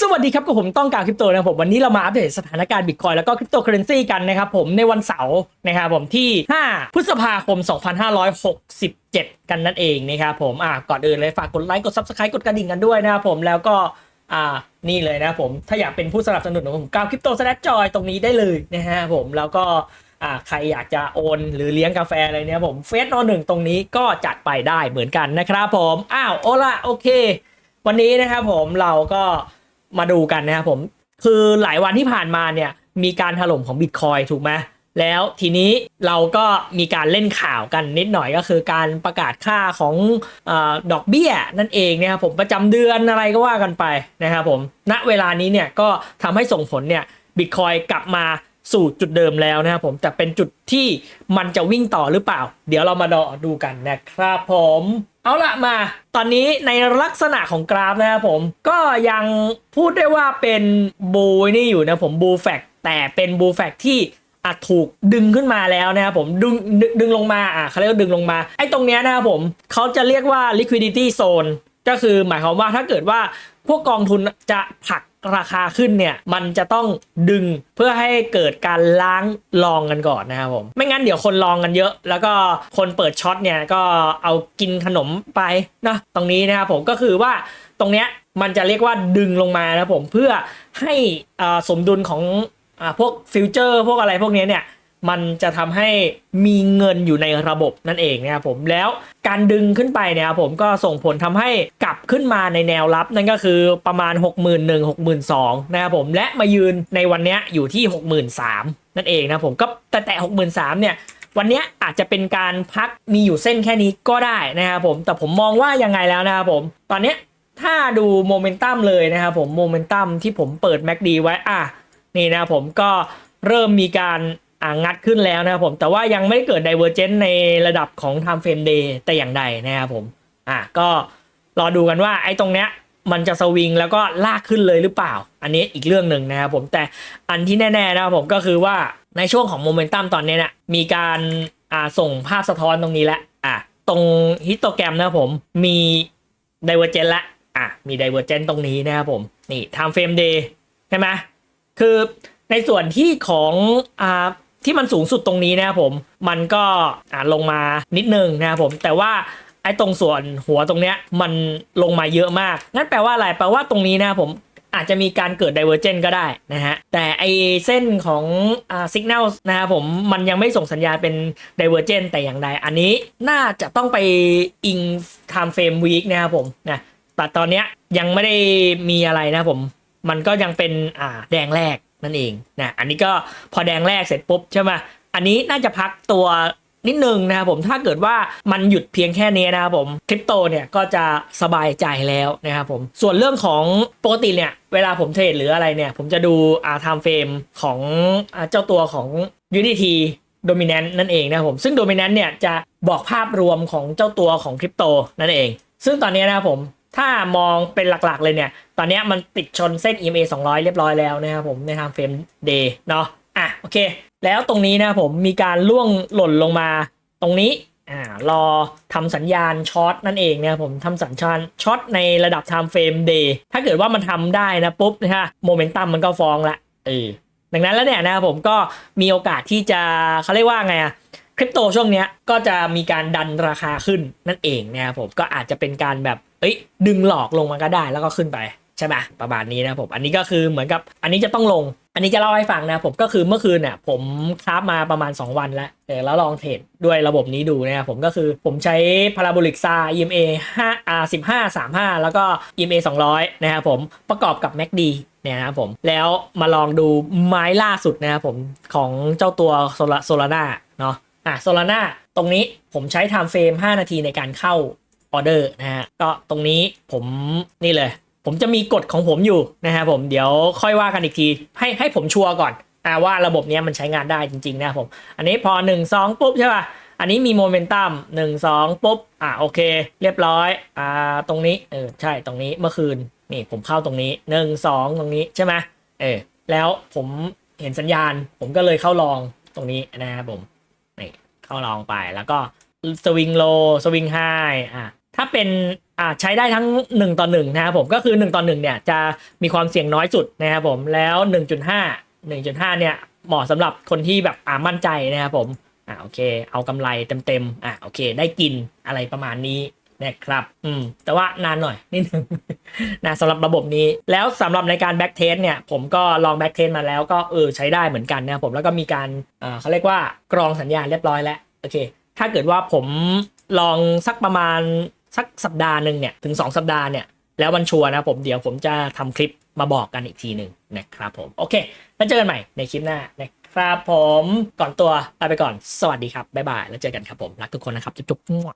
สวัสดีครับกับผมต้องการคริปโตนะครับผมวันนี้เรามาอัปเดตสถานการณ์บิตคอยแล้วก็คริปโตเคอเรนซีกันนะครับผมในวันเสาร์นะครับผมที่ 5 พฤษภาคม 2567 กันนั่นเองนะครับผมอะก่อนอื่นเลยฝากกดไลค์กด Subscribe กดกระดิ่งกันด้วยนะครับผมแล้วก็อ่านี่เลยนะผมถ้าอยากเป็นผู้สนับสนุนของผมกาวคริปโตสแนจอยตรงนี้ได้เลยนะฮะผมแล้วก็อ่าใครอยากจะโอนหรือเลี้ยงกาแฟอะไรเนี่ยผมเฟสโนหนึ่งตรงนี้ก็จัดไปได้เหมือนกันนะครับผมอ้าวโอละโอเค วันนี้นะครับผมเราก็ มาดูกันนะครับผม คือหลายวันที่ผ่านมาเนี่ยมีการถล่มของบิตคอยถูกไหมแล้วทีนี้เราก็มีการเล่นข่าวกันนิดหน่อยก็คือการประกาศค่าของออดอกเบี้ยนั่นเองนะครับผมประจำเดือนอะไรก็ว่ากันไปนะครับผมณเวลานี้เนี่ยก็ทำให้ส่งผลเนี่ยบิตคอยกลับมาสู่จุดเดิมแล้วนะครับผมแต่เป็นจุดที่มันจะวิ่งต่อหรือเปล่า เดี๋ยวเรามาดอดูกันนะครับผม เอาละมา ตอนนี้ในลักษณะของกราฟนะครับผม ก็ยังพูดได้ว่าเป็นบูนี่อยู่นะผมบูแฟกแต่เป็นบูแฟกที่อาจถูกดึงขึ้นมาแล้วนะครับผมดึงดึงดึงลงมาอะเขาเรียกว่าดึงลงมา ไอ้ตรงเนี้ยนะครับผมเขาจะเรียกว่า liquidity zone ก็คือหมายความว่าถ้าเกิดว่าพวกกองทุนจะผลัก ราคาขึ้นเนี่ย มันจะต้องดึงเพื่อให้เกิดการล้างลองกันก่อนนะครับผม ไม่งั้นเดี๋ยวคนลองกันเยอะ แล้วก็คนเปิดช็อตเนี่ยก็เอากินขนมไปนะตรงนี้นะครับผมก็คือว่าตรงเนี้ยมันจะเรียกว่าดึงลงมานะผมเพื่อให้อ่าสมดุลของอ่าพวกฟิวเจอร์ พวกอะไรพวกเนี้ยเนี่ย มันจะทำให้มีเงินอยู่ในระบบนั่นเองนะครับผมแล้วการดึงขึ้นไปเนี่ยครับผมก็ส่งผลทำให้กลับขึ้นมาในแนวรับนั่นก็คือประมาณ 6 1 0 0 0 62,000นะครับผมและมายืนในวันนี้อยู่ที่ 63,000นั่นเองนะผมก็แต่แต่63,000เนี่ยวันนี้อาจจะเป็นการพักมีอยู่เส้นแค่นี้ก็ได้นะครับผมแต่ผมมองว่ายังไงแล้วนะครับผมตอนนี้ถ้าดูโมเมนตัมเลยนะครับผมโมเมนตัมที่ผมเปิด MACD ไว้อะนี่นะผมก็เริ่มมีการ งัดขึ้นแล้วนะครับผมแต่ว่ายังไม่เกิด Divergence ในระดับของ Time Frame Day แต่อย่างใดนะครับผมอะก็รอดูกันว่าไอ้ตรงเนี้ยมันจะสวิงแล้วก็ลากขึ้นเลยหรือเปล่า อันนี้อีกเรื่องหนึ่งนะครับผมแต่อันที่แน่ๆนะครับผมก็คือว่าในช่วงของโมเมนตัมตอนเนี้ยนะมีการอ่าส่งภาพสะท้อนตรงนี้แล้วอะตรงฮิสโตแกรมนะครับผมมี Divergence ละอะมี Divergence ตรงนี้นะครับผมนี่ Time Frame Day ใช่ไหมคือในส่วนที่ของอ่า ที่มันสูงสุดตรงนี้นะครับผมมันก็อ่าลงมานิดนึงนะครับผมแต่ว่าไอ้ตรงส่วนหัวตรงเนี้ยมันลงมาเยอะมากงั้นแปลว่าอะไรแปลว่าตรงนี้นะครับผมอาจจะมีการเกิด divergence ก็ได้นะฮะ แต่ไอเส้นของอ่า signal นะครับผมมันยังไม่ส่งสัญญาณเป็น divergence แต่อย่างใด อันนี้น่าจะต้องไปอิง time frame week นะครับผมนะแต่ตอนเนี้ยยังไม่ได้มีอะไรนะครับผม มันก็ยังเป็นอ่าแดงแรก นั่นเองนะอันนี้ก็พอแดงแรกเสร็จปุ๊บใช่ไหมอันนี้น่าจะพักตัวนิดนึงนะครับผมถ้าเกิดว่ามันหยุดเพียงแค่นี้นะครับผมคริปโตเนี่ยก็จะสบายใจแล้วนะครับผมส่วนเรื่องของปกติเนี่ยเวลาผมเทรดหรืออะไรเนี่ย ผมจะดูอ่าไทม์เฟรมของอเจ้าตัวของ Unity Dominant นั่นเองนะครับผมซึ่ง Dominant เนี่ยจะบอกภาพรวมของเจ้าตัวของคริปโตนั่นเอง ซึ่งตอนนี้นะครับผม ถ้ามองเป็นหลักๆเลยเนี่ย ตอนนี้มันติดชนเส้น EMA 200 เรียบร้อยแล้วนะครับผมในทางเฟรมเดย์เนาะอะโอเค แล้วตรงนี้นะผมมีการล่วงหล่นลงมาตรงนี้อ่ารอทำสัญญาณช็อตนั่นเองนะครับผมทำสัญญาณช็อตในระดับ time frame day ถ้าเกิดว่ามันทำได้นะปุ๊บนะฮะโมเมนตัมมันก็ฟ้องละเออดังนั้นแล้วเนี่ยนะครับผมก็มีโอกาสที่จะเขาเรียกว่าไงอะคริปโตช่วงเนี้ยก็จะมีการดันราคาขึ้นนั่นเองนะครับผมก็อาจจะเป็นการแบบ เอ้ยดึงหลอกลงมาก็ได้แล้วก็ขึ้นไปใช่ไหมประมาณนี้นะครับผมอันนี้ก็คือเหมือนกับอันนี้จะต้องลง อันนี้จะเล่าให้ฟังนะผมก็คือเมื่อคืนเนี่ยผมคราฟมาประมาณ 2 วันแล้วแล้วลองเทรดด้วยระบบนี้ดูนะครับผมก็คือผมใช้พาราโบลิกซา EMA 5 R 15 35 แล้วก็ EMA 200 นะครับผมประกอบกับ MACD เนี่ยนะครับผมแล้วมาลองดูไม้ล่าสุดนะครับผมของเจ้าตัวโซลาโซลาร่าเนาะอะโซลาร่าตรงนี้ผมใช้ time frame 5นาทีในการเข้า ออเดอร์นะฮะก็ตรงนี้ผมนี่เลย ผมจะมีกฎของผมอยู่นะฮะผมเดี๋ยวค่อยว่ากันอีกที ให้ให้ผมชัวร์ก่อนอ่าว่าระบบเนี้ยมันใช้งานได้จริงๆนะผม อันนี้พอ 1 2 ปุ๊บใช่ป่ะอันนี้มีโมเมนตัม1 2ปุ๊บ อะโอเค เรียบร้อยอ่าตรงนี้เออใช่ตรงนี้เมื่อคืนนี่ผมเข้าตรงนี้1 2ตรงนี้ใช่ไหมเออแล้วผมเห็นสัญญาณ ผมก็เลยเข้าลองตรงนี้นะครับผมนี่เข้าลองไปแล้วก็ สวิงโลสวิงไฮอะถ้าเป็นอ่าใช้ได้ทั้ง 1 ต่อ1นะครับผมก็คือ 1 ต่อ1เนี่ยจะมีความเสี่ยงน้อยสุดนะครับผมแล้ว 1.5 1.5 เนี่ยเหมาะสำหรับคนที่แบบอ่ามั่นใจนะครับผมอ่าโอเค เอากำไรเต็มๆอ่าโอเค ได้กินอะไรประมาณนี้นะครับ อืม แต่ว่านานหน่อยนิดนึงนะสำหรับระบบนี้ แล้วสำหรับในการแบ็กเทสเนี่ย ผมก็ลองแบ็กเทสมาแล้วก็เออใช้ได้เหมือนกันนะครับผม แล้วก็มีการ เอ่อเขาเรียกว่ากรองสัญญาณเรียบร้อยแล้ว โอเค ถ้าเกิดว่าผมลองสักประมาณสักสัปดาห์หนึ่งเนี่ยถึง 2 สัปดาห์เนี่ยแล้วมันชัวร์นะผมเดี๋ยวผมจะทำคลิปมาบอกกันอีกทีหนึ่งนะครับผม โอเค แล้วเจอกันใหม่ในคลิปหน้านะครับผมก่อนตัวลาไปก่อน สวัสดีครับ บ๊ายบาย แล้วเจอกันครับผม รักทุกคนนะครับ จุ๊บๆ